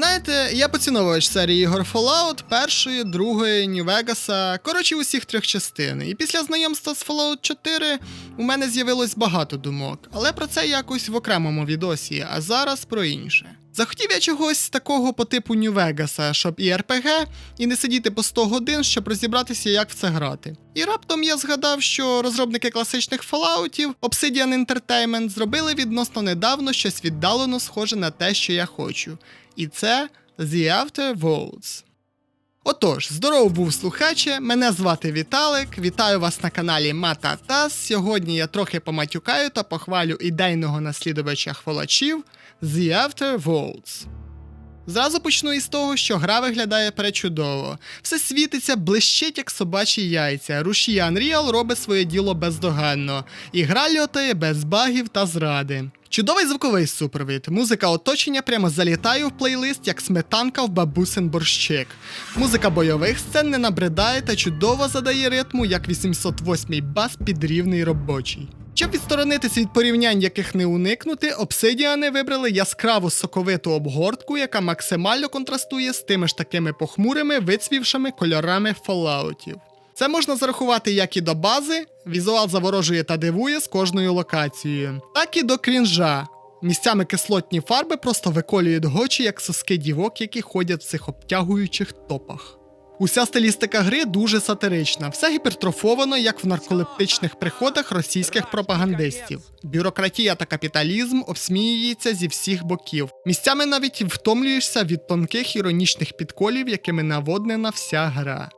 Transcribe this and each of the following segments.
Знаєте, я поціновувач серії ігор Fallout, першої, другої, New Vegas, коротше, усіх трьох частин. І після знайомства з Fallout 4 у мене з'явилось багато думок, але про це якось в окремому відосі, а зараз про інше. Захотів я чогось такого по типу Vegas, щоб і РПГ, і не сидіти по 100 годин, щоб розібратися, як в це грати. І раптом я згадав, що розробники класичних Falloutів Obsidian Entertainment зробили відносно недавно щось віддалено схоже на те, що я хочу. І це The After Worlds. Отож, здорово був слухаче, мене звати Віталик. Вітаю вас на каналі Мататас. Сьогодні я трохи поматюкаю та похвалю ідейного наслідувача хвалачів The After Worlds. Зразу почну із того, що гра виглядає пречудово. Все світиться, блищить, як собачі яйця. Рушія Unreal робить своє діло бездоганно. І гра льотає без багів та зради. Чудовий звуковий супровід. Музика оточення прямо залітає в плейлист, як сметанка в бабусин борщик. Музика бойових сцен не набридає та чудово задає ритму, як 808-й бас підрівний робочий. Щоб відсторонитись від порівнянь, яких не уникнути, обсидіани вибрали яскраву соковиту обгортку, яка максимально контрастує з тими ж такими похмурими, вицвівшими кольорами фоллаутів. Це можна зарахувати як і до бази, візуал заворожує та дивує з кожною локацією, так і до крінжа. Місцями кислотні фарби просто виколюють гочі, як соски дівок, які ходять в цих обтягуючих топах. Уся стилістика гри дуже сатирична, все гіпертрофовано, як в нарколептичних приходах російських пропагандистів. Бюрократія та капіталізм обсміюється зі всіх боків. Місцями навіть втомлюєшся від тонких іронічних підколів, якими наводнена вся гра.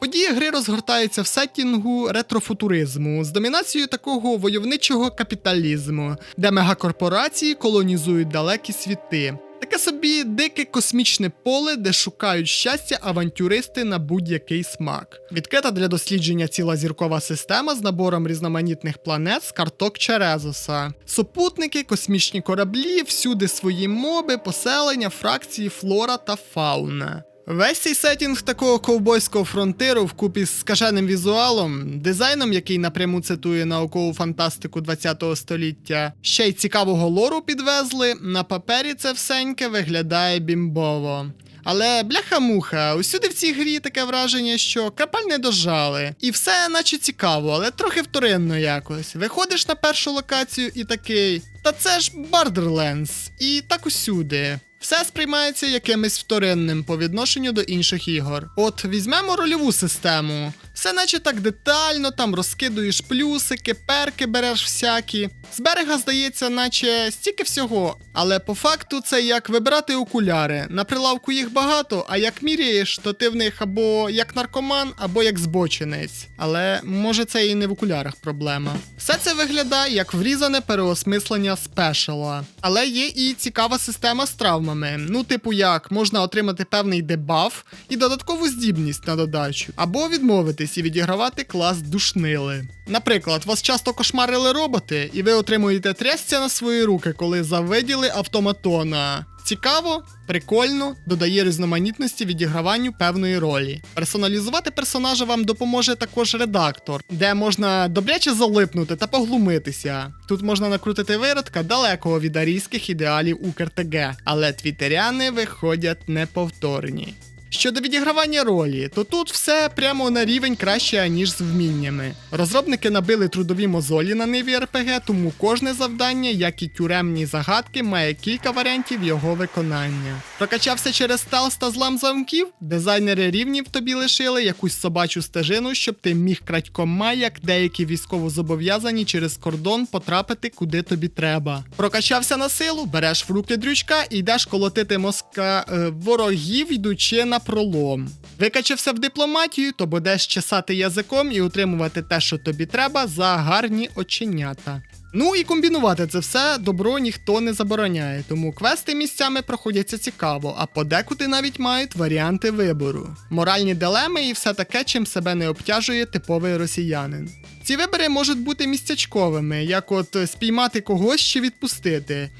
Події гри розгортаються в сеттінгу ретрофутуризму з домінацією такого войовничого капіталізму, де мегакорпорації колонізують далекі світи. Таке собі дике космічне поле, де шукають щастя авантюристи на будь-який смак. Відкрита для дослідження ціла зіркова система з набором різноманітних планет з карток Черезоса. Супутники, космічні кораблі, всюди свої моби, поселення, фракції, флора та фауна. Весь цей сетінг такого ковбойського фронтиру вкупі з скаженим візуалом, дизайном, який напряму цитує наукову фантастику 20 століття, ще й цікавого лору підвезли. На папері це всеньке виглядає бімбово. Але бляха-муха, усюди в цій грі таке враження, що крапаль не дожали. І все наче цікаво, але трохи вторинно якось. Виходиш на першу локацію і такий. Та це ж Borderlands, і так усюди. Все сприймається якимось вторинним по відношенню до інших ігор. От візьмемо рольову систему. Все наче так детально, там розкидуєш плюсики, перки береш всякі. З берега здається, наче стільки всього. Але по факту це як вибирати окуляри. На прилавку їх багато, а як міряєш, то ти в них або як наркоман, або як збочинець. Але може це і не в окулярах проблема. Все це виглядає як врізане переосмислення спешала. Але є і цікава система з травмами. Ну, типу, як можна отримати певний дебаф і додаткову здібність на додачу, або відмовитись і відігравати клас душнили. Наприклад, вас часто кошмарили роботи, і ви отримуєте трясця на свої руки, коли завиділи автоматона. Цікаво, прикольно, додає різноманітності відіграванню певної ролі. Персоналізувати персонажа вам допоможе також редактор, де можна добряче залипнути та поглумитися. Тут можна накрутити виродка далекого від арійських ідеалів УКРТГ, але твітеряни виходять неповторні. Щодо відігравання ролі, то тут все прямо на рівень краще, ніж з вміннями. Розробники набили трудові мозолі на ниві РПГ, тому кожне завдання, як і тюремні загадки, має кілька варіантів його виконання. Прокачався через стелс та злам замків, дизайнери рівнів тобі лишили якусь собачу стежину, щоб ти міг крадькома, як деякі військовозобов'язані через кордон потрапити куди тобі треба. Прокачався на силу, береш в руки дрючка і йдеш колотити мозка е, ворогів, йдучи на пролом. Викачався в дипломатію, то будеш чесати язиком і утримувати те, що тобі треба, за гарні оченята. Ну і комбінувати це все добро ніхто не забороняє, тому квести місцями проходяться цікаво, а подекуди навіть мають варіанти вибору, моральні дилеми і все таке, чим себе не обтяжує типовий росіянин. Ці вибори можуть бути містячковими, як от спіймати когось чи відпустити.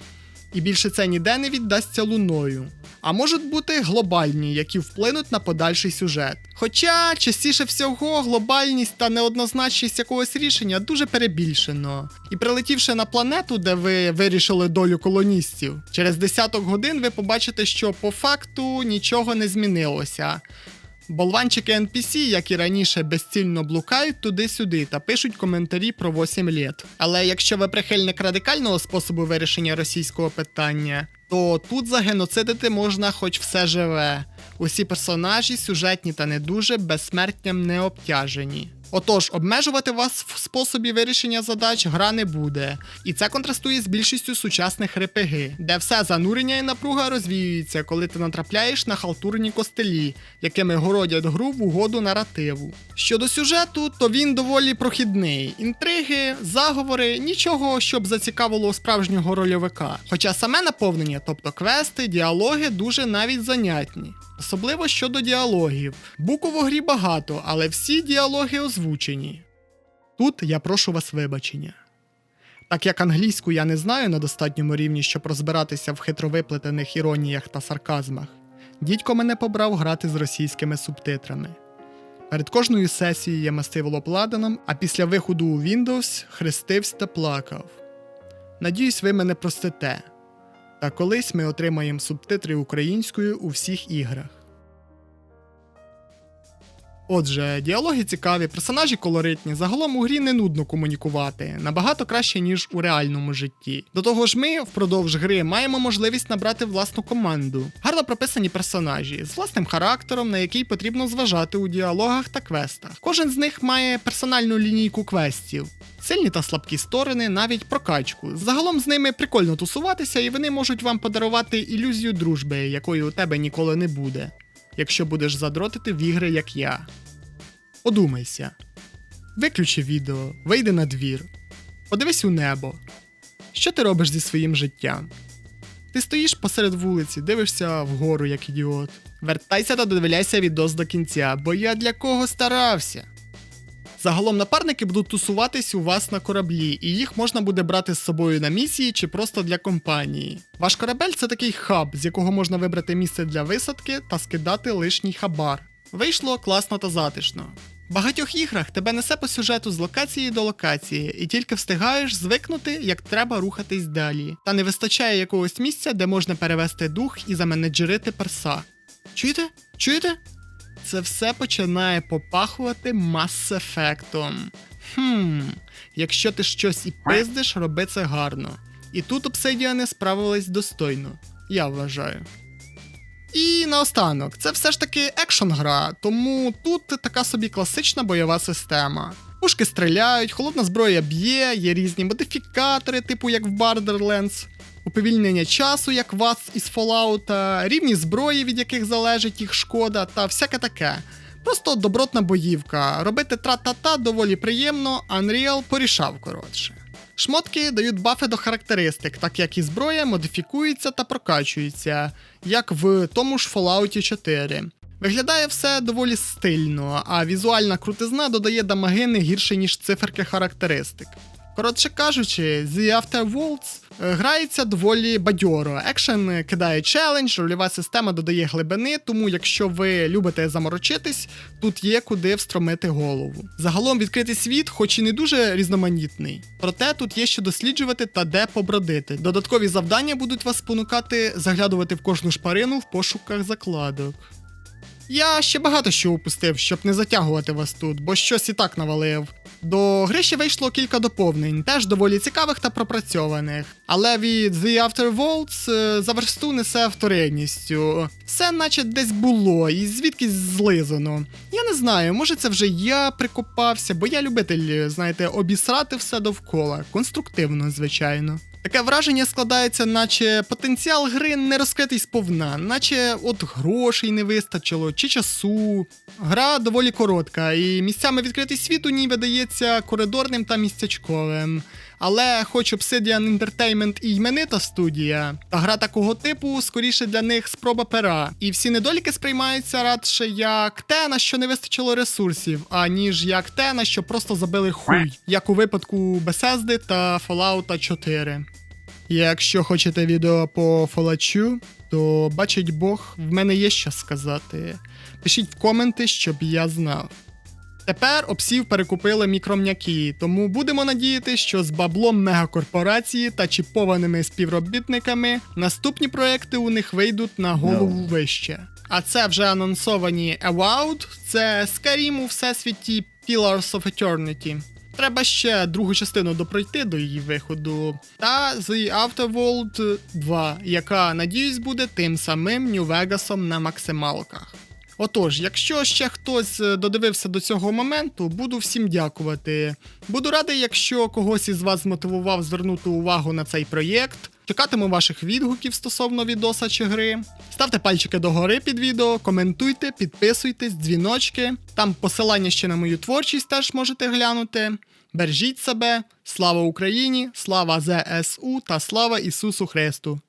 І більше це ніде не віддасться луною. А можуть бути глобальні, які вплинуть на подальший сюжет. Хоча частіше всього глобальність та неоднозначність якогось рішення дуже перебільшено. І прилетівши на планету, де ви вирішили долю колоністів, через десяток годин ви побачите, що по факту нічого не змінилося. Болванчики NPC, як і раніше, безцільно блукають туди-сюди та пишуть коментарі про 8 літ. Але якщо ви прихильник радикального способу вирішення російського питання, то тут загеноцидити можна хоч все живе. Усі персонажі, сюжетні та не дуже, безсмертням не обтяжені. Отож, обмежувати вас в способі вирішення задач гра не буде, і це контрастує з більшістю сучасних РПГ, де все занурення і напруга розвіюється, коли ти натрапляєш на халтурні костелі, якими городять гру в угоду наративу. Щодо сюжету, то він доволі прохідний. Інтриги, заговори, нічого, щоб зацікавило справжнього рольовика. Хоча саме наповнення, тобто квести, діалоги, дуже навіть занятні. Особливо щодо діалогів. Букв у грі багато, але всі діалоги озвучені. Тут я прошу вас вибачення. Так як англійську я не знаю на достатньому рівні, щоб розбиратися в хитровиплетених іроніях та сарказмах, дідько мене побрав грати з російськими субтитрами. Перед кожною сесією я мастив лоб ладаном, а після виходу у Windows хрестився та плакав. Надіюсь, ви мене простите. Та колись ми отримаємо субтитри українською у всіх іграх. Отже, діалоги цікаві, персонажі колоритні, загалом у грі не нудно комунікувати, набагато краще, ніж у реальному житті. До того ж, ми впродовж гри маємо можливість набрати власну команду, гарно прописані персонажі з власним характером, на який потрібно зважати у діалогах та квестах. Кожен з них має персональну лінійку квестів. Сильні та слабкі сторони, навіть прокачку. Загалом з ними прикольно тусуватися, і вони можуть вам подарувати ілюзію дружби, якої у тебе ніколи не буде, якщо будеш задротити в ігри, як я. Одумайся. Виключи відео, вийди на двір, подивись у небо. Що ти робиш зі своїм життям? Ти стоїш посеред вулиці, дивишся вгору, як ідіот. Вертайся та додивляйся відос до кінця, бо я для кого старався. Загалом напарники будуть тусуватись у вас на кораблі, і їх можна буде брати з собою на місії чи просто для компанії. Ваш корабель це такий хаб, з якого можна вибрати місце для висадки та скидати лишній хабар. Вийшло класно та затишно. В багатьох іграх тебе несе по сюжету з локації до локації, і тільки встигаєш звикнути, як треба рухатись далі. Та не вистачає якогось місця, де можна перевести дух і заменеджерити перса. Чуєте? Чуєте? Це все починає попахувати Mass-ефектом. Хм, якщо ти щось і пиздиш, роби це гарно. І тут обсидіани справились достойно, я вважаю. І наостанок, це все ж таки екшн гра, тому тут така собі класична бойова система. Пушки стріляють, холодна зброя б'є, є різні модифікатори, типу як в Borderlands, уповільнення часу, як вас із Fallout, рівні зброї, від яких залежить їх шкода, та всяке таке. Просто добротна боївка. Робити тра-та-та доволі приємно, Unreal порішав коротше. Шмотки дають бафи до характеристик, так як і зброя модифікується та прокачується, як в тому ж Fallout 4. Виглядає все доволі стильно, а візуальна крутизна додає дамаги не гірше, ніж циферки характеристик. Коротше кажучи, The е, грається доволі бадьоро. Екшен кидає челендж, рольова система додає глибини, тому якщо ви любите заморочитись, тут є куди встромити голову. Загалом відкритий світ, хоч і не дуже різноманітний, проте тут є що досліджувати та де побродити. Додаткові завдання будуть вас спонукати заглядувати в кожну шпарину в пошуках закладок. Я ще багато що упустив, щоб не затягувати вас тут, бо щось і так навалив. До гри ще вийшло кілька доповнень, теж доволі цікавих та пропрацьованих. Але від The After Worlds за версту несе вторинністю. Все наче десь було, і звідкись злизано. Я не знаю, може це вже я прикопався, бо я любитель, знаєте, обісрати все довкола. Конструктивно, звичайно. Таке враження складається, наче потенціал гри не розкритий сповна, наче от грошей не вистачило, чи часу. Гра доволі коротка, і місцями відкритий світ у ній видається коридорним та містячковим. Але хоч Obsidian Entertainment і іменита студія, та гра такого типу скоріше для них спроба пера. І всі недоліки сприймаються радше як те, на що не вистачило ресурсів, аніж як те, на що просто забили хуй, як у випадку Bethesda та Fallout 4. Якщо хочете відео по фалачу, то бачить Бог, в мене є що сказати. Пишіть в коменти, щоб я знав. Тепер обсів перекупили мікромняки, тому будемо надіяти, що з баблом мегакорпорації та чіпованими співробітниками наступні проекти у них вийдуть на голову вище. А це вже анонсовані Avowed, це Skyrim у всесвіті Pillars of Eternity. Треба ще другу частину допройти до її виходу. Та The Afterworld 2, яка, надіюсь, буде тим самим Нью-Вегасом на максималках. Отож, якщо ще хтось е, додивився до цього моменту, буду всім дякувати. Буду радий, якщо когось із вас змотивував звернути увагу на цей проєкт. Чекатиму ваших відгуків стосовно відоса чи гри. Ставте пальчики догори під відео, коментуйте, підписуйтесь, дзвіночки. Там посилання ще на мою творчість теж можете глянути. Бережіть себе, слава Україні, слава ЗСУ та слава Ісусу Христу!